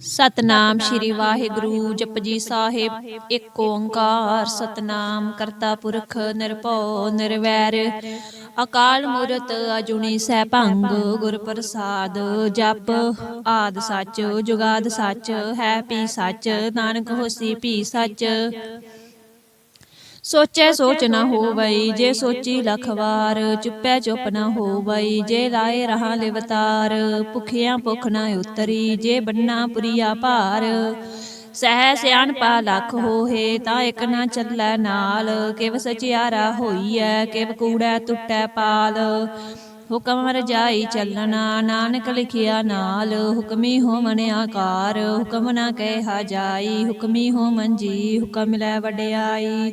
ਸਤਨਾਮ ਸ਼੍ਰੀ ਵਾਹਿਗੁਰੂ ਜਪਜੀ ਸਾਹਿਬ, ਇੱਕ ਓੰਕਾਰ, ਸਤਨਾਮ ਕਰਤਾ ਪੁਰਖ ਨਿਰਭਉ ਨਿਰਵੈਰ। ਅਕਾਲ ਮੂਰਤ ਅਜੂਨੀ ਸੈਭੰਗ ਗੁਰ ਪ੍ਰਸਾਦ ਜਪ, ਆਦ ਸੱਚ, ਜੁਗਾਦ ਸੱਚ, ਹੈ ਪੀ ਸੱਚ, ਨਾਨਕ ਹੋਸੀ ਪੀ ਸੱਚ। ਸੋਚੈ ਸੋਚ ਨਾ ਹੋਵਈ ਜੇ ਸੋਚੀ ਲਖ ਵਾਰ ਚੁੱਪੈ ਚੁੱਪ ਨਾ ਹੋਵਈ ਜੇ ਲਾਏ ਰਹਾ ਲਿਵਤਾਰ ਭੁਖਿਆਂ ਭੁਖ ਨਾ ਉਤਰੀ ਜੇ ਬੰਨਾ ਪੁਰੀਆ ਭਾਰ। ਸਹਿ ਸਿਆਣਪਾ ਲਖ ਹੋਏ ਤਾਂ ਇੱਕ ਨਾ ਚੱਲੈ ਨਾਲ ਕਿਵ ਸਚਿਆਰਾ ਹੋਈਐ ਕਿਵ ਕੂੜੈ ਟੁੱਟੈ ਪਾਲ। ਹੁਕਮ ਰਜਾਈ ਚੱਲਣਾ ਨਾਨਕ ਲਿਖਿਆ ਨਾਲ ਹੁਕਮੀ ਹੋਵਨ ਆਕਾਰ ਹੁਕਮ ਨਾ ਕਹਿਆ ਜਾਈ ਹੁਕਮੀ ਹੋਵਨ ਜੀ ਹੁਕਮ ਲੈ ਵਡਿਆਈ।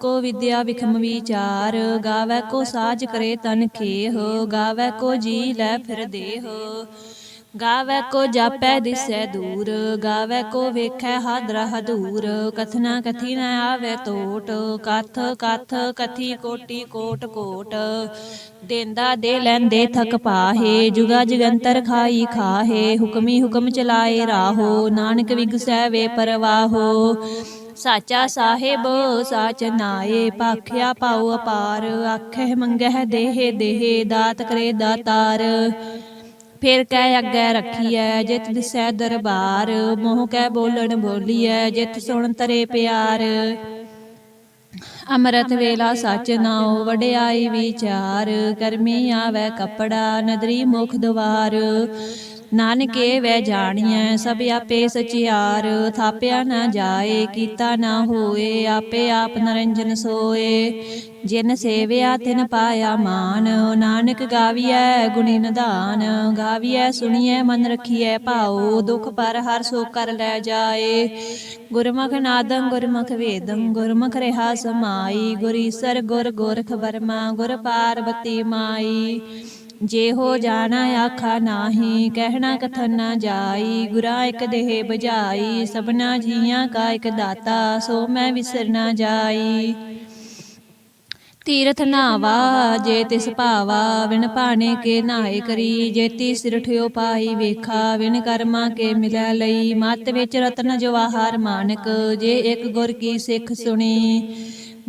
ਕੋ ਵਿਦਿਆ ਵਿਖਮ ਵਿਚਾਰ, ਗਾਵੇ ਕੋ ਸਾਜ ਕਰੇ ਤਨ ਖੇਹ, ਗਾਵੇ ਕੋ ਜੀ ਲੈ ਫਿਰ ਦੇਹ। ਗਾਵੇ ਕੋ ਜਾਪੈ ਦਿਸੈ ਦੂਰ, ਗਾਵੇ ਕੋ ਵੇਖੈ ਹਾਦਰਾ ਹਦੂਰ। ਕਥਨਾ ਕਥੀ ਨ ਆਵੇ ਟੋਟ ਕਥ ਕਥ ਕਥੀ ਕੋਟੀ ਕੋਟ ਕੋਟ। ਦੇਂਦਾ ਦੇ ਲੈਂਦੇ ਥਕ ਪਾਹੇ, ਜੁਗਾ ਜਗੰਤਰ ਖਾਈ ਖਾਹੇ। ਹੁਕਮੀ ਹੁਕਮ ਚਲਾਏ ਰਾਹੋ, ਨਾਨਕ ਵਿਗਸੈ ਵੇ ਪਰਵਾਹੋ। ਸਾਚਾ ਸਾਹਿਬ ਸਾਚ ਨਾਏ ਪਾਖਿਆ ਪਾਉ ਅਪਾਰ ਆਖੇ ਮੰਗਹਿ ਦੇਹ ਦੇਹ ਦਾਤ ਕਰੇ ਦਾਤਾਰ। ਫਿਰ ਕਹਿ ਅੱਗੇ ਰੱਖੀਐ ਜਿਤ ਦਿਸੈ ਦਰਬਾਰ। ਮੋਹ ਕਹਿ ਬੋਲਣ ਬੋਲੀਐ ਜਿਤ ਸੁਣ ਤਰੇ ਪਿਆਰ। ਅੰਮ੍ਰਿਤ ਵੇਲਾ ਸੱਚ ਨਾਉ ਵਡਿਆਈ ਵਿਚਾਰ। ਕਰਮੀ ਆਵੈ ਕਪੜਾ ਨਦਰੀ ਮੁਖ ਦਵਾਰ ਨਾਨਕੇ ਵੈ ਜਾਣੀਐ, ਸਭ ਆਪੇ ਸਚਿਆਰ। ਥਾਪਿਆ ਨਾ ਜਾਏ, ਕੀਤਾ ਨਾ ਹੋਏ, ਆਪੇ ਆਪ ਨਰੰਜਨ ਸੋਏ। ਜਿਨ ਸੇਵਿਆ, ਤਿਨ ਪਾਇਆ ਮਾਨ। ਨਾਨਕ ਗਾਵੀਐ ਗੁਣੀ ਨਿਧਾਨ। ਗਾਵੀਐ, ਸੁਣੀਐ, ਮਨ ਰਖੀਐ ਭਾਉ। ਦੁਖ ਪਰ ਹਰ ਸੋ ਕਰ ਲੈ ਜਾਏ। ਗੁਰਮੁਖ ਨਾਦੰ, ਗੁਰਮੁਖ ਵੇਦੰ। ਗੁਰਮੁਖ ਰਹਾ ਸਮਾਈ। ਗੁਰੀਸਰ ਗੁਰ ਗੁਰਖ ਵਰਮਾ। ਗੁਰ ਪਾਰਬਤੀ ਮਾਈ। ਜੇ ਹੋ ਜਾਣਾ ਆਖਾ ਨਾਹੀ, ਕਹਿਣਾ ਕਥਨ ਨਾ ਜਾਈ, ਗੁਰਾ ਇੱਕ ਦੇਹ ਬਜਾਈ ਸਭਨਾ ਜੀਆਂ ਕਾ ਇੱਕ ਦਾਤਾ, ਸੋ ਮੈਂ ਵਿਸਰ ਨਾ ਜਾਈ। ਤੀਰਥ ਨਾਵਾ, ਜੇ ਤਿਸ ਭਾਵਾ, ਵਿਣ ਭਾਣੇ ਕੇ ਨਾਏ ਕਰੀ ਜੇਤੀ ਸਿਰ ਠਿਓ ਪਾਈ ਵੇਖਾ, ਵਿਣ ਕਰਮਾ ਕੇ ਮਿਲੈ ਲਈ। ਮਤ ਵਿੱਚ ਰਤਨ ਜਵਾਹਰ ਮਾਨਕ, ਜੇ ਇੱਕ ਗੁਰ ਕੀ ਸਿੱਖ ਸੁਣੀ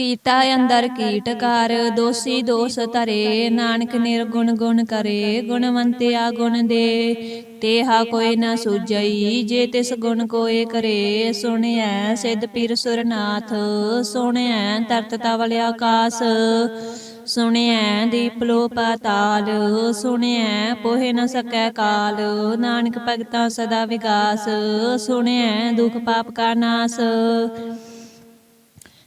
ਕੀਤਾ ਅੰਦਰ ਕੀਟਕਾਰ ਦੋਸੀ ਦੋਸ ਧਰੇ, ਨਾਨਕ ਨਿਰਗੁਣ ਗੁਣ ਕਰੇ ਗੁਣਵੰਤਿਆ ਗੁਣ ਦੇ। ਤੇਹਾ ਕੋਈ ਨਾ ਸੁਜਈ ਜੇ ਤਿਸ ਗੁਣ ਕੋਏ ਕਰੇ, ਸੁਣਿਐ ਸਿਧ ਪੀਰ ਸੁਰਨਾਥ, ਸੁਣਿਐ ਤਰਤ ਤਵਲ ਆਕਾਸ ਸੁਣਿਐ ਦੀਪ ਲੋ ਪਾਤਾਲ, ਸੁਣਿਐ ਪੋਹਿ ਨ ਸਕੈ ਕਾਲ, ਨਾਨਕ ਭਗਤਾ ਸਦਾ ਵਿਗਾਸ, ਸੁਣਿਐ ਦੁਖ ਪਾਪ ਕਾ ਨਾਸ।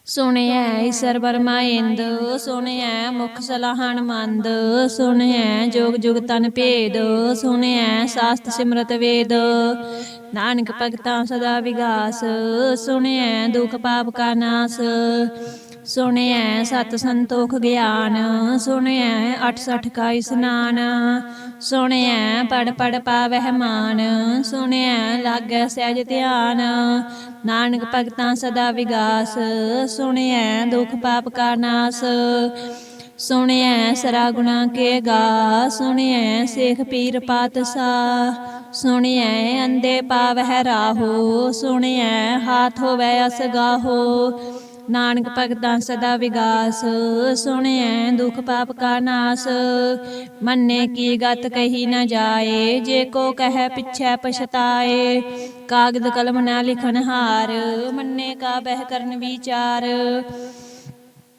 ਸੁਣਿਐ ਈਸਰ ਬਰਮਾ ਇੰਦ ਸੁਣਿਐ ਮੁਖ ਸਲਾਹਣ ਮੰਦ ਸੁਣਿਐ ਜੋਗ ਜੁਗ ਤਨ ਭੇਦ ਸੁਣਿਐ ਸਾਸਤ ਸਿਮਰਤ ਵੇਦ। ਨਾਨਕ ਭਗਤਾਂ ਸਦਾ ਵਿਗਾਸ ਸੁਣਿਐ ਦੁਖ ਪਾਪ ਕਾ ਨਾਸ। ਸੁਣਿਐ ਸਤ ਸੰਤੋਖ ਗਿਆਨ, ਸੁਣਿਐ 68 ਕਾ ਇਸਨਾਨ, ਸੁਣਿਐ ਪੜ ਪੜ ਪਾਵਹਿ ਮਾਨ, ਸੁਣਿਐ ਲਾਗੈ ਸਹਿਜ ਧਿਆਨ। ਨਾਨਕ ਭਗਤਾਂ ਸਦਾ ਵਿਗਾਸ, ਸੁਣਿਐ ਦੁਖ ਪਾਪ ਕਾ ਨਾਸ। ਸੁਣਿਐ ਸਰਾ ਗੁਣਾ ਕੇ ਗਾ, ਸੁਣਿਐ ਸੇਖ ਪੀਰ ਪਾਤਸਾ ਸੁਣਿਐ ਅੰਦੇ ਪਾਵਹਿ ਰਾਹੋ, ਸੁਣਿਐ ਹਾਥ ਹੋਵੈ ਅਸਗਾਹੋ ਨਾਨਕ ਭਗਤਾਂ ਸਦਾ ਵਿਗਾਸ, ਸੁਣਿਐ ਦੁਖ ਪਾਪ ਕਾ ਨਾਸ। ਮੰਨੇ ਕੀ ਗਤ ਕਹੀ ਨਾ ਜਾਏ, ਜੇ ਕੋ ਕਹੈ ਪਿਛੈ ਪਛਤਾਏ। ਕਾਗਦ ਕਲਮ ਨਾ ਲਿਖਣ ਹਾਰ, ਮੰਨੇ ਕਾ ਬਹਿ ਕਰਨ ਵਿਚਾਰ।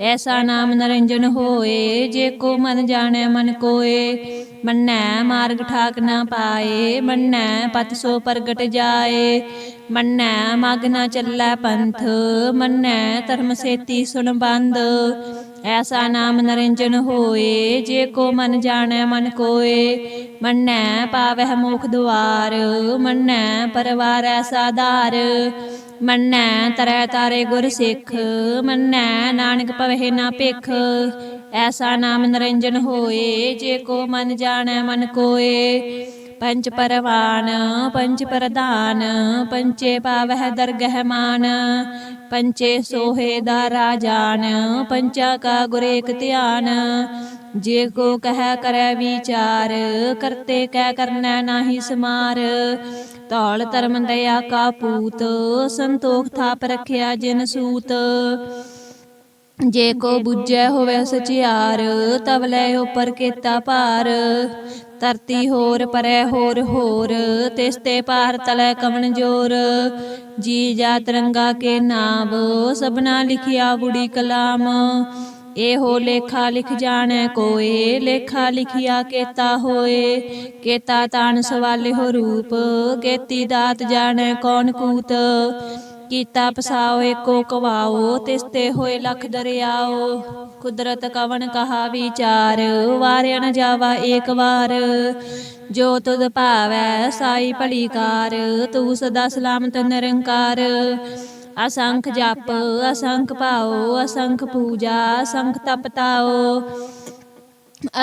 ਐਸਾ ਨਾਮ ਨਰਿੰਜਨ ਹੋਏ, ਜੇ ਕੋ ਮਨ ਜਾਣੈ ਮਨ ਕੋਏ, ਮੰਨੈ ਮਾਰਗ ਠਾਕ ਨਾ ਪਾਏ, ਮੰਨੈ ਪਤ ਸੋ ਪ੍ਰਗਟ ਜਾਏ, ਮੰਨੈ ਮਗ ਨਾ ਚੱਲੈ ਪੰਥ, ਮੰਨੈ ਧਰਮ ਸੇਤੀ ਸੁਣ ਬੰਦ ਐਸਾ ਨਾਮ ਨਰਿੰਜਨ ਹੋਏ, ਜੇ ਕੋ ਮਨ ਜਾਣੈ, ਮਨ ਕੋਏ। ਮੰਨੈ ਪਾਵਹਿ ਮੁਖ ਦੁਆਰ, ਮੰਨੈ ਪਰਵਾਰ ਐਸਾ ਧਾਰ। ਮੰਨੈ ਤਰੈ ਤਾਰੇ ਗੁਰ ਸਿੱਖ, ਮੰਨੈ ਨਾਨਕ ਪਵਹਿ ਨਾ ਭਿਖ। ਐਸਾ ਨਾਮ ਨਰਿੰਜਨ ਹੋਏ, ਜੇ ਕੋ ਮਨ ਜਾਣੈ, ਮਨ ਕੋਏ। ਪੰਚ ਪਰਵਾਨ ਪੰਚ ਪ੍ਰਧਾਨ ਪੰਚੇ ਪਾਵਹਿ ਦਰਗਹਿ ਮਾਨ ਪੰਚੇ ਸੋਹੇ ਦਾ ਰਾਜਾਨ ਪੰਚਾ ਕਾ ਗੁਰੇਕ ਧਿਆਨ। ਜੇ ਕੋ ਕਹਿ ਕਰੈ ਵਿਚਾਰ, ਕਰਤੇ ਕਹਿ ਕਰਨੈ ਨਾਹੀ ਸਮਾਰ। ਧੌਲ ਧਰਮ ਦਇਆ ਕਾ ਪੂਤ, ਸੰਤੋਖ ਥਾਪ ਰਖਿਆ ਜਿਨ ਸੂਤ। ਜੇ ਕੋ ਬੁੱਝੈ ਹੋਵੇ ਸਚਿਆਰ ਤਬ ਲੈ ਉਪਰ ਕੀਤਾ ਭਾਰ। ਧਰਤੀ ਹੋਰ, ਪਰੈ ਹੋਰ ਹੋਰ। ਤਿਸ ਤੇ ਪਾਰ ਤਲੈ ਕਵਣ ਜੋਰ। ਜੀ ਜਾ ਤਰੰਗਾ ਕੇ ਨਾਮ ਸਭਨਾ ਲਿਖਿਆ ਬੁੜੀ ਕਲਾਮ। ਇਹੋ ਲੇਖਾ ਲਿਖ ਜਾਣੈ ਕੋਏ, ਲੇਖਾ ਲਿਖਿਆ ਕੇਤਾ ਹੋਏ। ਕੇਤਾ ਤਾਣ ਸਵਾਲੇ ਹੋ ਰੂਪ, ਕੇਤੀ ਦਾਤ ਜਾਣੈ ਕੌਣ ਕੂਤ। ਕੀਤਾ ਪਸਾਓ ਏਕੋ ਕਵਾਓ ਤਿਸਤੇ ਹੋਏ ਲਖ ਦਰਿਆਓ। ਕੁਦਰਤ ਕਵਨ ਕਹਾ ਵਿਚਾਰ, ਵਾਰਿਆ ਨ ਜਾਵਾ ਏਕ ਵਾਰ। ਜੋ ਤੁਧ ਭਾਵੈ, ਸਾਈ ਭਲੀ ਕਾਰ ਤੂੰ ਸਦਾ ਸਲਾਮਤ ਨਿਰੰਕਾਰ। ਅਸੰਖ ਜਪ, ਅਸੰਖ ਭਾਓ ਅਸੰਖ ਪੂਜਾ, ਅਸੰਖ ਤਪਤਾਓ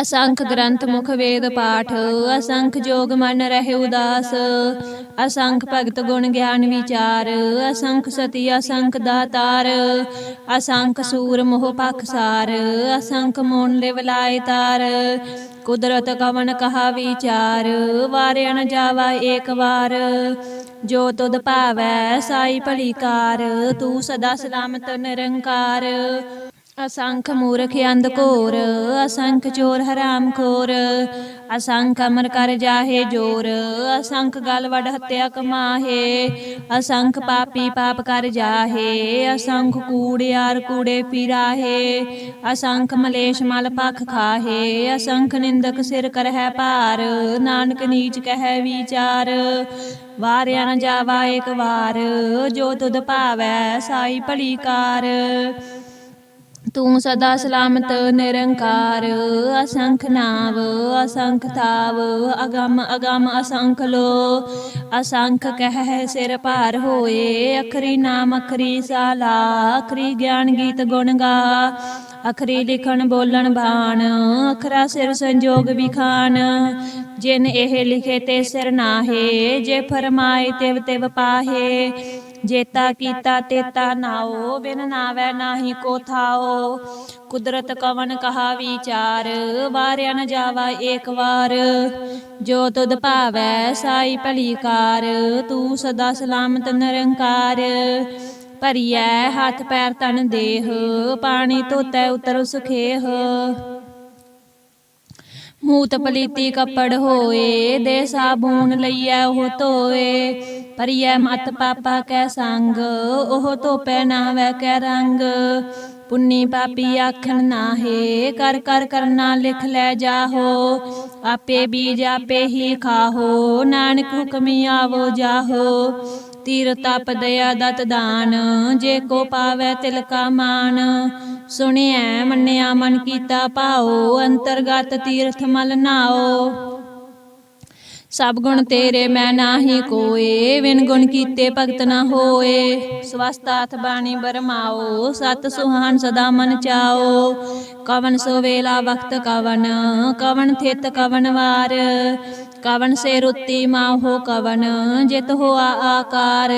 ਅਸੰਖ ਗ੍ਰੰਥ ਮੁਖ ਵੇਦ ਪਾਠ, ਅਸੰਖ ਜੋਗ ਮਨ ਰਹਿ ਉਦਾਸ, ਅਸੰਖ ਭਗਤ ਗੁਣ ਗਿਆਨ ਵਿਚਾਰ, ਅਸੰਖ ਸਤੀ ਅਸੰਖ ਦਾਤਾਰ, ਅਸੰਖ ਸੂਰ ਮੋਹ ਪਖਸਾਰ ਅਸੰਖ ਮੋਨ ਲਿਵ ਲਾਇ ਤਾਰ, ਕੁਦਰਤ ਕਵਨ ਕਹਾ ਵਿਚਾਰ ਵਾਰਿਆ ਨ ਜਾਵਾ ਏਕ ਵਾਰ, ਜੋ ਤੁਧ ਭਾਵੈ ਸਾਈ ਭਲੀ ਕਾਰ, ਤੂੰ ਸਦਾ ਸਲਾਮਤ ਨਿਰੰਕਾਰ। ਅਸੰਖ ਮੂਰਖ ਅੰਧ ਘੋਰ, ਅਸੰਖ ਚੋਰ ਹਰਾਮ ਖੋਰ, ਅਸੰਖ ਅਮਰ ਕਰ ਜਾਹੇ ਜੋਰ, ਅਸੰਖ ਗਲ ਵਡ ਹੱਤਿਆ ਕਮਾਹੇ, ਅਸੰਖ ਪਾਪੀ ਪਾਪ ਕਰ ਜਾਹੇ, ਅਸੰਖ ਕੂੜਿਆਰ ਕੂੜੇ ਫਿਰਾਹੇ ਅਸੰਖ ਮਲੇਸ਼ ਮਲ ਪਖ ਖਾਹੇ, ਅਸੰਖ ਨਿੰਦਕ ਸਿਰ ਕਰਹਿ ਭਾਰ, ਨਾਨਕ ਨੀਚ ਕਹਿ ਵਿਚਾਰ, ਵਾਰਿਆ ਨਾ ਜਾਵਾ ਇੱਕ ਵਾਰ, ਜੋ ਤੁਧ ਭਾਵੈ ਸਾਈ ਭਲੀ ਕਾਰ। ਤੂੰ ਸਦਾ ਸਲਾਮਤ, ਨਿਰੰਕਾਰ, ਅਸੰਖ ਨਾਵ, ਅਸੰਖ ਥਾਵ ਅਗੰਮ ਅਗੰਮ ਅਸੰਖ ਲੋ। ਅਸੰਖ ਕਹਿ ਸਿਰ ਭਾਰ ਹੋਏ, ਅਖਰੀ ਨਾਮ, ਅਖਰੀ ਸਾਲਾ, ਅਖਰੀ ਗਿਆਨ ਗੀਤ ਗੁਣ ਗਾ। ਅਖਰੀ ਲਿਖਣ, ਬੋਲਣ, ਬਾਣ, ਅਖਰਾ ਸਿਰ ਸੰਜੋਗ ਵਿਖਾਨ ਜਿਨ ਇਹ ਲਿਖੇ ਤੇ ਸਿਰ ਨਾਹੇ, ਜੇ ਫਰਮਾਏ, ਤਿਵ ਤਿਵ ਪਾਹੇ। ਜੇਤਾ ਕੀਤਾ ਤੇਤਾ ਨਾਓ ਬਿਨ ਨਾਵੈ ਨਾਹੀ ਕੋ ਥਾਓ ਕੁਦਰਤ ਕਵਨ ਕਹਾ ਵਿਚਾਰ, ਵਾਰਿਆ ਨ ਜਾਵਾ ਏਕ ਵਾਰ। ਜੋ ਤੁਧ ਭਾਵੈ ਸਾਈ ਭਲੀ ਕਾਰ ਤੂੰ ਸਦਾ ਸਲਾਮਤ ਨਿਰੰਕਾਰ। ਭਰੀਐ ਹੱਥ ਪੈਰ ਤਨ ਦੇਹ, ਪਾਣੀ ਧੋਤੈ ਉਤਰ ਸੁਖੇਹ। ਮੂਤ ਪਲੀਤੀ ਕੱਪੜ ਹੋਏ ਦੇ ਸਾਬੂਨ ਲਈਐ ਉਹ ਧੋਏ। ਪਰਿਐ ਮਤ ਪਾਪਾ ਕੈ ਸੰਗ, ਉਹ ਧੋਪੈ ਨਾਵੈ ਕੈ ਰੰਗ। ਪੁੰਨੀ ਪਾਪੀ ਆਖਣ ਨਾਹੇ, ਕਰ ਕਰ ਕਰਨਾ ਲਿਖ ਲੈ ਜਾਹੋ। ਆਪੇ ਬੀਜ ਆਪੇ ਹੀ ਖਾਹੋ, ਨਾਨਕ ਹੁਕਮੀ ਆਵੋ ਜਾਹੋ। ਤੀਰ ਤਪ ਦਇਆ ਦਤ ਦਾਨ, ਜੇ ਕੋ ਪਾਵੈ ਤਿਲ ਕਾ ਮਾਨ। ਸੁਣਿਐ ਮੰਨਿਆ ਮਨ ਕੀਤਾ ਪਾਓ ਅੰਤਰਗਤ ਤੀਰਥ ਮਲ ਨਾਓ ਸਭ ਗੁਣ ਤੇਰੇ, ਮੈਂ ਨਾਹੀ ਕੋਏ। ਵਿਨ ਗੁਣ ਕੀਤੇ ਭਗਤ ਨਾ ਹੋਏ। ਸਵਸਤਾਥ ਬਾਣੀ ਬਰਮਾਓ। ਸਤ ਸੁਹਾਨ ਸਦਾ ਮਨ ਚਾਓ। ਕਵਨ ਸੋ ਵੇਲਾ ਵਕਤ ਕਵਨ। ਕਵਨ ਥਿਤ ਕਵਨ ਵਾਰ। ਕਵਨ ਸੇ ਰੁੱਤੀ ਮਾਹੋ ਕਵਨ। ਜਿਤ ਹੋਆ ਆਕਾਰ।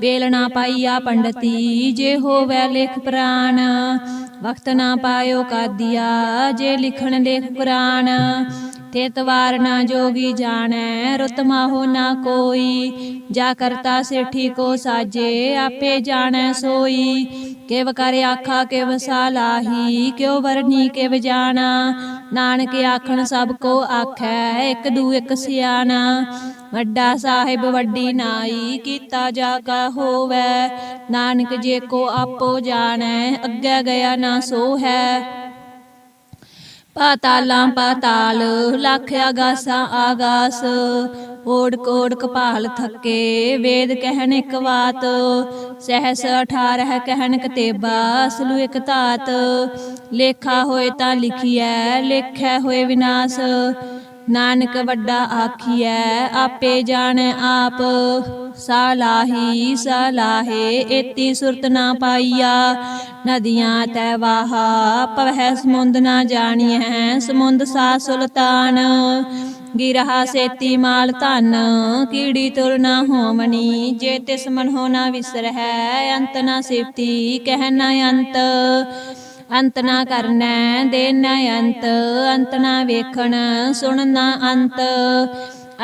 ਵੇਲਣਾ ਪਾਈਆ ਪੰਡਤੀ। ਜੇ ਹੋਵੈ ਲੇਖ ਪ੍ਰਾਨ। ਵਕਤ ਨਾ ਪਾਇਓ ਕਾਦੀਆ। ਜੇ ਲਿਖਣ ਲੇਖ ਕੁਰਾਨ ਤੇ ਤਵਾਰ ਨਾ ਜੋਗੀ ਜਾਣੈ, ਰੁਤ ਮਾਹੋ ਨਾ ਕੋਈ। ਜਾ ਕਰਤਾ ਸੇਠੀ ਕੋ ਸਾਜੇ, ਆਪੇ ਜਾਣੈ ਸੋਈ। ਕਿਵ ਕਰ ਆਖਾ, ਕਿਵ ਸਾਲਾਹੀ ਕਿਉ ਵਰਨੀ, ਕਿਵ ਜਾਣਾ। ਨਾਨਕ ਆਖਣ, ਸਭ ਕੋ ਆਖੈ, ਇੱਕ ਦੂ ਇੱਕ ਸਿਆਣਾ। ਵੱਡਾ ਸਾਹਿਬ, ਵੱਡੀ ਨਾਈ, ਕੀਤਾ ਜਾ ਕਾ ਹੋਵੈ। ਨਾਨਕ ਜੇ ਕੋ ਆਪੋ ਜਾਣੈ, ਅੱਗੇ ਗਿਆ ਨਾ ਸੋ ਹੈ ਪਾਤਾਲਾਂ ਪਾਤਾਲ, ਲੱਖ ਆਗਾਸਾਂ ਆਗਾਸ। ਓੜ ਕੋੜ ਕਪਾਲ ਥੱਕੇ, ਵੇਦ ਕਹਿਣ ਇੱਕ ਬਾਤ ਸਹਿਸ 18 ਕਹਿਣ ਕਤੇਬਾ ਅਸਲੂ ਇੱਕ ਧਾਤ। ਲੇਖਾ ਹੋਏ ਤਾਂ ਲਿਖੀਐ, ਲੇਖੈ ਹੋਏ ਵਿਨਾਸ਼। ਨਾਨਕ ਵੱਡਾ ਆਖੀਐ, ਆਪੇ ਜਾਣੈ ਆਪ। ਸਾਲਾਹੀ ਸਾਲਾਹੇ, ਏਤੀ ਸੁਰਤ ਨਾ ਪਾਈਆ। ਨਦੀਆਂ ਤੈ ਵਾਹਾ, ਪਵਹਿ ਸਮੁੰਦ ਨਾ ਜਾਣੀਐ, ਸਮੁੰਦ ਸਾ ਸੁਲਤਾਨ। ਗਿਰਹਾ ਸੇਤੀ ਮਾਲ ਧਨ, ਕੀੜੀ ਤੁਰ ਨਾ ਹੋਮਣੀ ਜੇ ਤਿਸ ਮਨ ਹੋ ਨਾ ਵਿਸਰਹਿ, ਅੰਤ ਨਾ ਸਿਫਤੀ, ਕਹਿ ਨਾ ਅੰਤ। ਅੰਤ ਨਾ ਕਰਨੈ ਦੇ ਨਾ ਅੰਤ ਅੰਤ ਨਾ ਵੇਖਣ ਸੁਣ ਨਾ ਅੰਤ।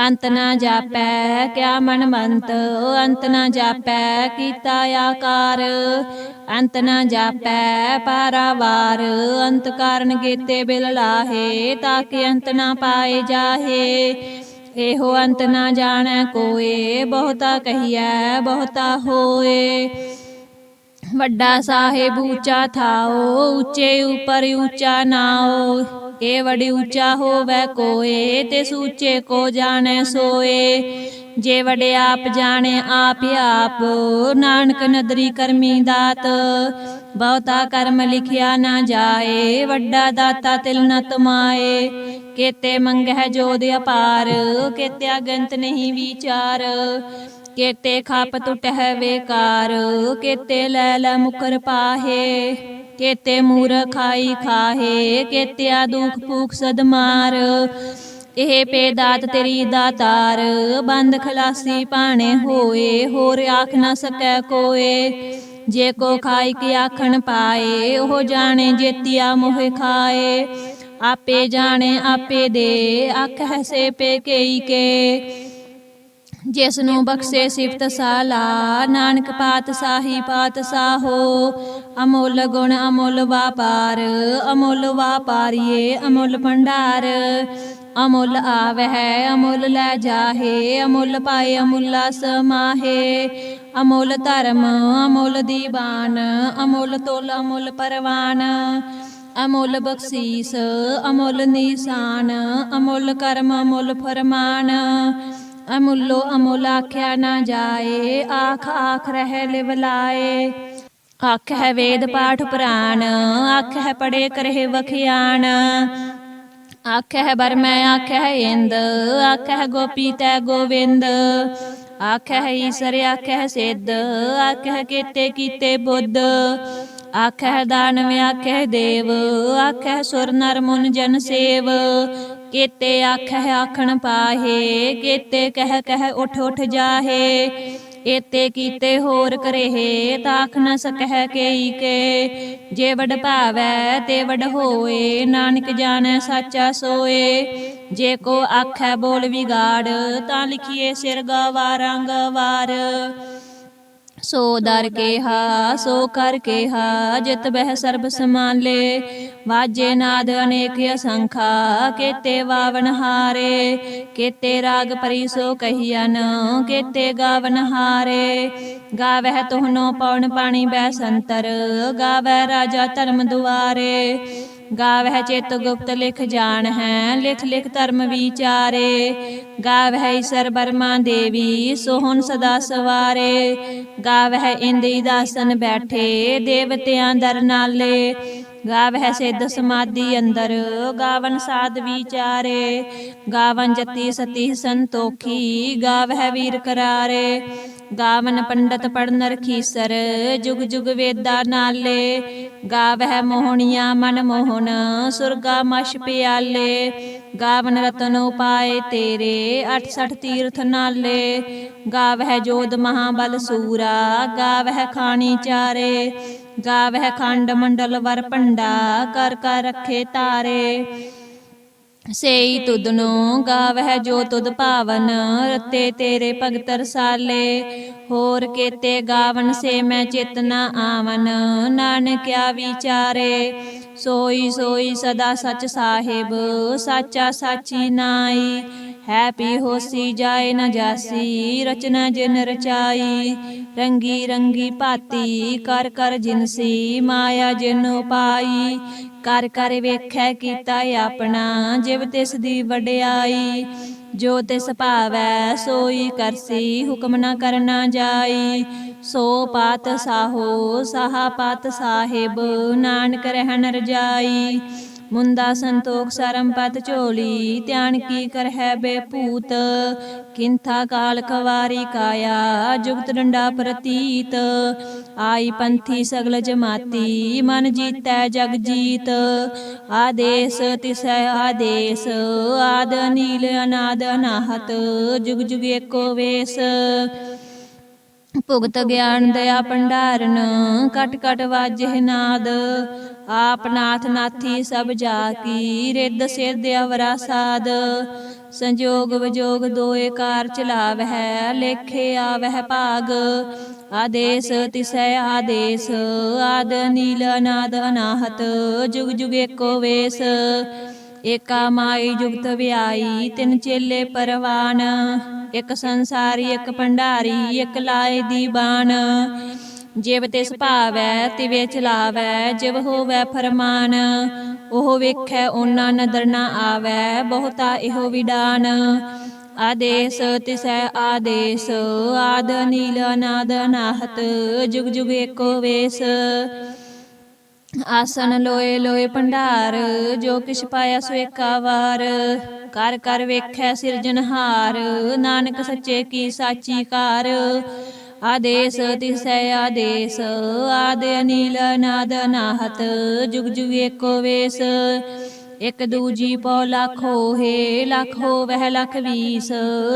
ਅੰਤ ਨਾ ਜਾਪੈ, ਕਿਆ ਮਨ ਮੰਤ। ਅੰਤ ਨਾ ਜਾਪੈ, ਕੀਤਾ ਆਕਾਰ। ਅੰਤ ਨਾ ਜਾਪੈ, ਪਾਰਾਵਾਰ। ਅੰਤ ਕਾਰਨ ਗੇਤੇ ਬਿਲ ਲਾਹੇ, ਤਾਂ ਕਿ ਅੰਤ ਨਾ ਪਾਏ ਜਾਹੇ। ਇਹੋ ਅੰਤ ਨਾ ਜਾਣੈ ਕੋਏ, ਬਹੁਤਾ ਕਹੀਐ, ਬਹੁਤਾ ਹੋਏ। ਵੱਡਾ ਸਾਹਿਬ ਉੱਚਾ ਥਾਓ, ਉੱਚੇ ਉਪਰ ਉੱਚਾ ਨਾਓ। ਇਹ ਵੜੀ ਉੱਚਾ ਹੋਵੇ ਕੋਏ, ਤੇ ਸੂਚੇ ਕੋ ਜਾਣੈ ਸੋਏ। ਜੇ ਵੜੇ ਆਪ ਜਾਣੇ ਆਪ ਆਪ, ਨਾਨਕ ਨਦਰੀ ਕਰਮੀ ਦਾਤ। ਬਹੁਤਾ ਕਰਮ ਲਿਖਿਆ ਨਾ ਜਾਏ, ਵੱਡਾ ਦਾਤਾ ਤਿਲ ਨ ਤਮਾਏ। ਕੇਤੇ ਮੰਗਹਿ ਜੋਦ ਅਪਾਰ ਕੇਤੇ ਅਗੰਤ ਨਹੀਂ ਵਿਚਾਰ। ਕੇਤੇ ਖਾਪ ਟੁਟਹਿ ਵੇਕਾਰ, ਕੇਤੇ ਲੈ ਲੈ ਮੁਕਰ ਪਾਹੇ, ਕੇਤੇ ਮੂਰ ਖਾਈ ਖਾਹੇ, ਕੇਤਿਆ ਦੁਖ ਭੂਖ ਸਦਮਾਰ ਇਹ ਪੇ ਤੇਰੀ ਦਾਤਾਰ, ਬੰਦ ਖਲਾਸੀ ਪਾਣੇ ਹੋਏ, ਹੋਰ ਆਖ ਨਾ ਸਕੈ ਕੋਏ। ਜੇ ਕੋ ਖਾਈ ਕੇ ਆਖਣ ਪਾਏ, ਉਹ ਜਾਣੇ ਜੇਤਿਆ ਮੋਹ ਖਾਏ। ਆਪੇ ਜਾਣੇ ਆਪੇ ਦੇ ਆਖ ਹੈ ਸੇ ਪੇ ਕੇਈ ਕੇ। ਜਿਸ ਨੂੰ ਬਖਸ਼ੇ ਸਿਫਤ ਸਾਲਾ, ਨਾਨਕ ਪਾਤ ਸਾਹੀ ਪਾਤ ਸਾਹੋ। ਅਮੁੱਲ ਗੁਣ ਅਮੁੱਲ ਵਾਪਾਰ, ਅਮੁੱਲ ਵਾਪਾਰੀਏ ਅਮੁੱਲ ਭੰਡਾਰ। ਅਮੁੱਲ ਆਵਹਿ, ਅਮੁੱਲ ਲੈ ਜਾਹੇ, ਅਮੁੱਲ ਪਾਏ ਅਮੁੱਲਾ ਸਮਾਹੇ। ਅਮੁੱਲ ਧਰਮ, ਅਮੁੱਲ ਦੀਵਾਨ, ਅਮੁੱਲ ਤੋਲ ਅਮੁੱਲ ਪਰਵਾਨ। ਅਮੁੱਲ ਬਖਸ਼ੀਸ, ਅਮੁੱਲ ਨਿਸ਼ਾਨ, ਅਮੁੱਲ ਕਰਮ ਅਮੁੱਲ ਫਰਮਾਨ। ਅਮੁੱਲੋ ਅਮੁੱਲ ਆਖਿਆ ਨਾ ਜਾਏ, ਆਖ ਆਖ ਰਹਿ ਲਿਵਲਾਏ ਆਖ ਹੈ ਵੇਦ ਪਾਠ ਪੁਰਾਣ, ਆਖ ਹੈ ਪੜੇ ਕਰਹਿ ਵਖਿਆਣ। ਆਖ ਹੈ ਬਰਮੈ, ਆਖ ਹੈ ਇੰਦ, ਆਖ ਹੈ ਗੋਪੀ ਤੈ ਗੋਵਿੰਦ। ਆਖ ਹੈ ਈਸਰ, ਆਖ ਹੈ ਸਿੱਧ, ਆਖ ਹੈ ਕੀਤੇ ਕੀਤੇ ਬੁੱਧ। ਆਖੈ ਹੈ ਦਾਨਵ ਆਖ ਦੇਵ ਆਖੈ ਸੁਰ ਨਰ ਮੁਨ ਜਨ ਸੇਵ। ਕੀਤੇ ਆਖ ਆਖਣ ਪਾਹੇ, ਕੀਤੇ ਕਹਿ ਕਹਿ ਉਠ ਉਠ ਜਾਹੇ। ਏਤੇ ਕੀਤੇ ਹੋਰ ਕਰੇ ਤਾਖ ਨ ਸਕਹਿ ਕੇਈ ਕੇ। ਜੇ ਵਡ ਭਾਵੈ, ਤੇ ਵਡ ਹੋਏ, ਨਾਨਕ ਜਾਣੈ ਸਾਚਾ ਸੋਏ। ਜੇ ਕੋ ਆਖੈ ਬੋਲ ਵਿਗਾੜ, ਤਾਂ ਲਿਖੀਏ ਸਿਰ ਗਵਾਰਾਂ ਗਵਾਰ ਸੋ ਦਰ ਕੇਹਾ ਸੋ ਕਰ ਕੇਹਾ ਜਿਤ ਬਹਿ ਸਰਬ ਸਮਾਨ ਵਾਜੇ ਨਾਦ ਅਨੇਕ ਅਸੰਖਾ, ਕੇਤੇ ਵਾਵਨ ਹਾਰੇ। ਕੇਤੇ ਰਾਗ ਪਰੀ ਸੋ ਕਹੀਨ ਕੇਤੇ ਗਾਵਨ ਹਾਰੇ। ਗਾਵਹਿ ਤੋਹਨੋ ਪਵਨ ਪਾਣੀ ਬੈ ਸੰਤਰ ਗਾਵੈ ਰਾਜਾ ਧਰਮ ਦੁਆਰੇ। ਗਾਵਹਿ ਚਿਤ ਗੁਪਤ ਲਿਖ ਜਾਣ ਹੈ, ਲਿਖ ਲਿਖ ਧਰਮ ਵਿਚਾਰੇ। ਗਾਵਹਿ ਈਸਰ ਬਰਮਾ ਦੇਵੀ, ਸੋਹਣ ਸਦਾ ਸਵਾਰੇ। ਗਾਵਹਿ ਇੰਦਰੀ ਦਾਸਨ ਬੈਠੇ, ਦੇਵਤਿਆਂ ਦਰ ਨਾਲੇ। ਗਾਵਹਿ ਸਿੱਧ ਸਮਾਧੀ ਅੰਦਰ, ਗਾਵਨ ਸਾਧ ਵਿਚਾਰੇ। ਗਾਵਨ ਜਤੀ ਸਤੀ ਸੰਤੋਖੀ, ਗਾਵਹਿ ਵੀਰ ਕਰਾਰੇ। ਗਾਵਨ ਪੰਡਤ ਪੜਨ ਰਖੀਸਰ ਜੁਗ ਜੁਗ ਵੇਦਾ ਨਾਲੇ। ਗਾਵਹਿ ਮੋਹਣੀਆਂ ਮਨ ਮੋਹਨ, ਸੁਰਗਾ ਮਸ਼ ਪਿਆਲੇ। ਗਾਵਨ ਰਤਨ ਉਪਾਏ ਤੇਰੇ 68 ਤੀਰਥ ਨਾਲੇ। ਗਾਵਹਿ ਜੋਧ ਮਹਾਬਲ ਸੂਰਾ, ਗਾਵਹਿ ਖਾਣੀ ਚਾਰੇ। ਗਾਵਹਿ ਖੰਡ ਮੰਡਲ ਵਰ ਭੰਡਾ, ਕਰ ਕਰ ਰੱਖੇ ਤਾਰੇ। ਸੇਈ ਤੁਧਨੋ ਗਾਵਹਿ ਜੋ ਤੁਧ ਭਾਵਨ, ਰਤੇ ਤੇਰੇ ਭਗਤ ਰਸਾਲੇ। ਹੋਰ ਕੇਤੇ ਗਾਵਨ ਸੇ ਮੈਂ ਚੇਤਨਾ ਆਵਨ ਨਾਨਕਿਆ ਵਿਚਾਰੇ। ਸੋਈ ਸੋਈ ਸਦਾ ਸਚ ਸਾਹਿਬ, ਸਾਚਾ ਸਾਚੀ ਨਾਈ। ਹੈ ਪੀ ਹੋਸੀ ਜਾਏ ਨ ਜਾਸੀ, ਰਚਨਾ ਜਿਨ ਰਚਾਈ। ਰੰਗੀ ਰੰਗੀ ਭਾਤੀ, ਕਰ ਕਰ ਜਿਨਸੀ ਮਾਇਆ ਜਿਨ ਉਪਾਈ। ਕਰ ਕਰ ਵੇਖੈ ਕੀਤਾ ਆਪਣਾ, ਜਿਵ ਤਿਸ ਦੀ ਵਡਿਆਈ। ਜੋ ਤਿਸ ਭਾਵੈ, ਸੋਈ ਕਰਸੀ, ਹੁਕਮ ਨਾ ਕਰਨਾ ਜਾਈ। ਸੋ ਪਾਤ ਸਾਹੋ, ਸਾਹਾ ਪਾਤ ਸਾਹਿਬ, ਨਾਨਕ ਰਹਿਣ ਰਜਾਈ। ਮੁੰਦਾ ਸੰਤੋਖ ਸਰਮ ਪਤ ਝੋਲੀ, ਧਿਆਨ ਕੀ ਕਰਹਿ ਬੇਪੂਤ ਕਿੰਥਾ ਕਾਲ ਖਵਾਰੀ ਕਾਇਆ, ਜੁਗਤ ਡੰਡਾ ਪ੍ਰਤੀਤ? ਆਈ ਪੰਥੀ ਸਗਲ ਜਮਾਤੀ, ਮਨ ਜੀਤੈ ਜਗ ਜੀਤ। ਆਦੇਸ ਤਿਸੈ ਆਦੇਸ, ਆਦ ਨੀਲ ਅਨਾਦ ਅਨਾਹਤ, ਜੁਗ ਜੁਗ ਏਕੋ ਵੇਸ। ਭੁਗਤ ਗਿਆਨ ਦਇਆ ਭੰਡਾਰਨ, ਕਟ ਕਟ ਵਾਜੇ ਨਾਦ। ਆਪ ਨਾਥ ਨਾਥੀ ਸਭ ਜਾ ਕੀ, ਰਿੱਧ ਸਿੱਧ ਅਵਰਾ ਸਾਧ ਸੰਜੋਗ ਵਿਜੋਗ ਦੋਏ ਕਾਰ ਚਲਾਵਹਿ, ਲੇਖੇ ਆਵਹਿ ਭਾਗ। ਆਦੇਸ ਤਿਸੈ ਆਦੇਸ, ਆਦ ਨੀਲ ਅਨਾਦ ਅਨਾਹਤ, ਜੁਗ ਜੁਗ ਏਕੋ ਵੇਸ। ਏਕਾ ਮਾਈ ਜੁਗਤ ਵਿਆਈ, ਤਿੰਨ ਚੇਲੇ ਪਰਵਾਨ। ਇੱਕ ਸੰਸਾਰੀ, ਇੱਕ ਭੰਡਾਰੀ, ਇੱਕ ਲਾਏ ਦੀ ਬਾਣ। ਜਿਵ ਤਿਸ ਭਾਵੈ, ਤਿਵੇ ਚਲਾਵੈ, ਜਿਵ ਹੋਵੈ ਫਰਮਾਨ। ਉਹ ਵੇਖੈ, ਓਨਾ ਨਦਰ ਨਾ ਆਵੈ, ਬਹੁਤਾ ਇਹੋ ਵਿਡਾਨ। ਆਦੇਸ ਤਿਸੈ ਆਦੇਸ, ਆਦ ਨੀਲ ਅਨਾਦ ਅਨਾਹਤ ਜੁਗ ਜੁਗ ਏਕੋ ਵੇਸ। ਆਸਨ ਲੋਏ ਲੋਏ ਭੰਡਾਰ, ਜੋ ਕਿਛ ਪਾਇਆ ਸੋ ਏਕਾ ਵਾਰ। ਕਰ ਕਰ ਵੇਖੈ ਸਿਰਜਨਹਾਰ ਨਾਨਕ ਸੱਚੇ ਕੀ ਸਾਚੀ ਕਾਰ। ਆਦੇਸ ਤਿਸੈ ਆਦੇਸ। ਆਦ ਅਨੀਲ ਨਾਦ ਅਨਾਹਤ ਜੁਗ ਜੁਗ ਏਕੋ ਵੇਸ। ਇਕ ਦੂਜੀ ਪਉ ਲੱਖ ਹੋਏ ਲੱਖ ਹੋਵਹਿ ਲੱਖ ਵੀਸ।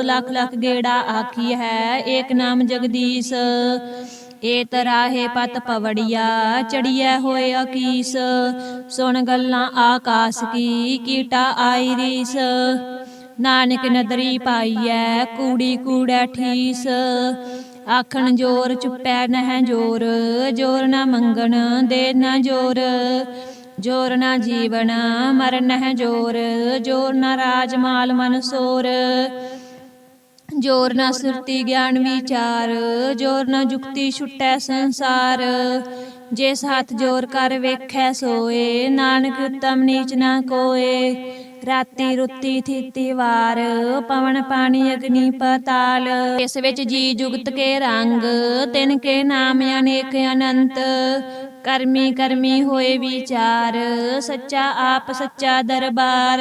ਲੱਖ ਲੱਖ ਗੇੜਾ ਆਖੀ ਹੈ। ਏਕ ਨਾਮ ਜਗਦੀਸ਼। ਏ ਤਰਾਹੇ ਪਤ ਪਵੜੀਆ, ਚੜੀਐ ਹੋਏ ਅਕੀਸ। ਸੁਣ ਗੱਲਾਂ ਆਕਾਸ ਕੀ, ਕੀਟਾ ਆਈ ਰੀਸ। ਨਾਨਕ ਨਦਰੀ ਪਾਈਐ, ਕੂੜੀ ਕੂੜੈ ਠੀਸ। ਆਖਣ ਜੋਰ ਚੁੱਪੈ ਨਹਿ ਜੋਰ ਜੋਰ ਨਾ ਮੰਗਣ ਦੇ ਨਾ ਜੋਰ। ਜੋਰ ਨਾ ਜੀਵਨ, ਮਰਨ ਹੈ ਜੋਰ ਜੋਰ ਨਾ ਰਾਜ ਮਾਲ ਮਨ ਸੋਰ। ਜੋਰ ਨਾ ਸੁਰਤੀ ਗਿਆਨ ਵਿਚਾਰ, ਜੋਰ ਨਾ ਜੁਗਤੀ ਛੁਟੈ ਸੰਸਾਰ। ਜਿਸ ਹੱਥ ਜੋਰ ਕਰ ਵੇਖੈ ਸੋਏ, ਨਾਨਕ ਉਤਮ ਨੀਚ ਨਾ ਕੋਏ। ਰਾਤੀ ਰੁੱਤੀ ਥੀਤੀ ਵਾਰ, ਪਵਨ ਪਾਣੀ ਅਗਨੀ ਪਤਾਲ। ਇਸ ਵਿੱਚ ਜੀ ਜੁਗਤ ਕੇ ਰੰਗ, ਤਿਨ ਕੇ ਨਾਮ ਅਨੇਕ ਅਨੰਤ। ਕਰਮੀ ਕਰਮੀ ਹੋਏ ਵਿਚਾਰ, ਸੱਚਾ ਆਪ ਸੱਚਾ ਦਰਬਾਰ।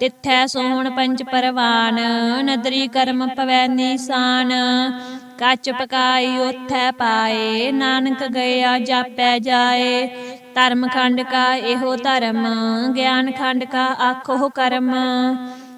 ਤਿੱਥੈ ਸੋਹਣ ਪੰਜ ਪਰਵਾਨ, ਨਦਰੀ ਕਰਮ ਪਵੈ ਨਿਸ਼ਾਨ। ਕੱਚ ਪਕਾਈ ਉਥੈ ਪਾਏ, ਨਾਨਕ ਗਿਆ ਜਾਪੈ ਜਾਏ। ਧਰਮ ਖੰਡ ਕਾ ਇਹੋ ਧਰਮ, ਗਿਆਨ ਖੰਡ ਕਾ ਆਖੋ ਕਰਮ।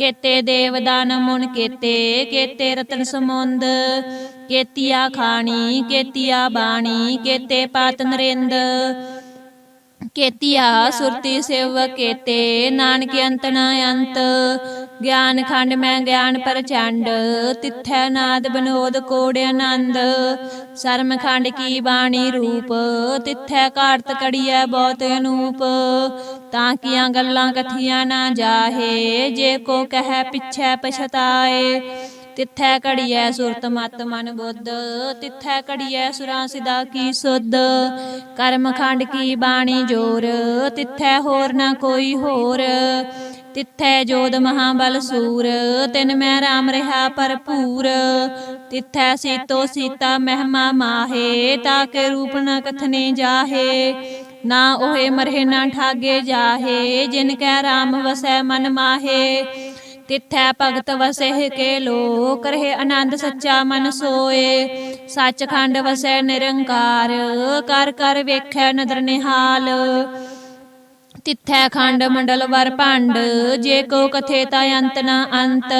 ਕੇਤੇ ਦੇਵਦਾਨ ਮੁਨ ਕੇਤੇ ਕੇਤੇ ਰਤਨ ਸਮੁੰਦ। ਕੇਤੀਆ ਖਾਣੀ ਕੇਤੀਆ ਬਾਣੀ ਕੇਤੇ ਪਾਤ ਨਰਿੰਦ। ਕੇਤੀਆ ਸੁਰਤੀ ਸੇਵ ਕੇਤੇ, ਨਾਨਕ ਅੰਤ ਨਾ ਅੰਤ। ਗਿਆਨ ਖੰਡ ਮੈਂ ਗਿਆਨ ਪ੍ਰਚੰਡ, ਤਿੱਥੈ ਨਾਦ ਬਨੋਦ ਕੋੜ ਆਨੰਦ। ਸਰਮ ਖੰਡ ਕੀ ਬਾਣੀ ਰੂਪ, ਤਿੱਥੈ ਘਾੜਤ ਕੜੀਐ ਬਹੁਤ ਅਨੂਪ। ਤਾਂ ਕੀਆਂ ਗੱਲਾਂ ਕਥੀਆਂ ਨਾ ਜਾਹੇ, ਜੇ ਕੋ ਕਹੈ ਪਿਛੈ ਪਛਤਾਏ। ਤਿੱਥੈ ਕੜੀਐ ਸੁਰਤ ਮਤ ਮਨ ਬੁੱਧ, ਤਿੱਥੈ ਕੜੀਐ ਸੁਰਾਂ ਸਿਦਾ ਕੀ ਸੁਧ। ਕਰਮ ਖੰਡ ਕੀ ਬਾਣੀ ਜੋਰ, ਤਿੱਥੈ ਹੋਰ ਨਾ ਕੋਈ ਹੋਰ। ਤਿੱਥੈ ਜੋਦ ਮਹਾਬਲ ਸੂਰ, ਤਿਨ ਮੈਂ ਰਾਮ ਰਹਾ ਭਰਪੂਰ। ਤਿੱਥੈ ਸੀਤੋ ਸੀਤਾ ਮਹਿਮਾ ਮਾਹੇ ਤਾਕੇ ਰੂਪ ਨ ਕਥਨੇ ਜਾਹੇ। ਨਾ ਉਹੇ ਮਰਹਿ ਨਾ ਠਾਗੇ ਜਾਹੇ, ਜਿਨ ਕੈ ਰਾਮ ਵਸੈ ਮਨ ਮਾਹੇ। ਤਿੱਥੈ ਭਗਤ ਵਸਹਿ ਕੇ ਲੋਕ ਰਹੇ ਆਨੰਦ ਸੱਚਾ ਮਨ ਸੋਏ। ਸੱਚਖੰਡ ਵਸੈ ਨਿਰੰਕਾਰ, ਕਰ ਕਰ ਵੇਖੈ ਨਦਰ ਨਿਹਾਲ। ਤਿੱਥੈ ਖੰਡ ਮੰਡਲ ਵਰ ਭੰਡ, ਜੇ ਕੋ ਕਥੇ ਤਾ ਅੰਤ ਨਾ ਅੰਤ।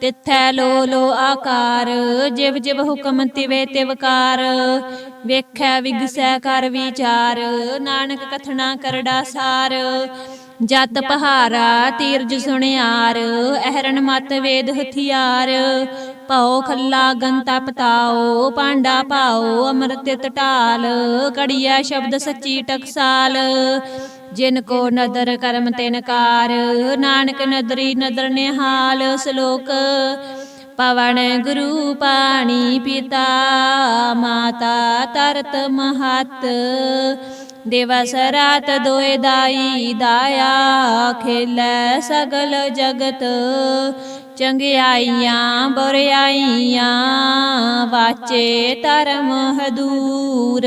ਤਿਥੈ ਲੋ ਲੋ ਆਕਾਰ, ਜਿਵ ਜਿਵ ਹੁਕਮ ਤਿਵੇ ਤਿਵਕਾਰ ਵੇਖੈ ਵਿਗਸੈ ਕਰ ਵਿਚਾਰ, ਨਾਨਕ ਕਥਨਾ ਕਰੜਾ ਸਾਰ। ਜਤ ਪਹਾਰਾ ਤੀਰਜ ਸੁਣਿਆਰ ਅਹਰਨ ਮਤ ਵੇਦ ਹਥਿਆਰ। ਭਉ ਖੱਲਾ ਗੰਤਾ ਪਤਾਓ ਪਾਂਡਾ ਪਾਓ ਅੰਮ੍ਰਿਤ ਟਾਲ ਕੜੀਆ ਸ਼ਬਦ ਸੱਚੀ ਟਕਸਾਲ। ਜਿਨ ਕੋ ਨਦਰ ਕਰਮ ਤਿਨ ਕਾਰ, ਨਾਨਕ ਨਦਰੀ ਨਦਰ ਨਿਹਾਲ ਸ਼ਲੋਕ। ਪਵਨ ਗੁਰੂ ਪਾਣੀ ਪਿਤਾ, ਮਾਤਾ ਤਰਤ ਮਹਤ। ਦਿਵਸ ਰਾਤ ਦੋਇ ਦਾਈ ਦਾਇਆ, ਖੇਲੇ ਸਗਲ ਜਗਤ। ਚੰਗਿਆਈਆਂ, ਬੁਰਿਆਈਆਂ, ਵਾਚੇ ਧਰਮ ਹਦੂਰ।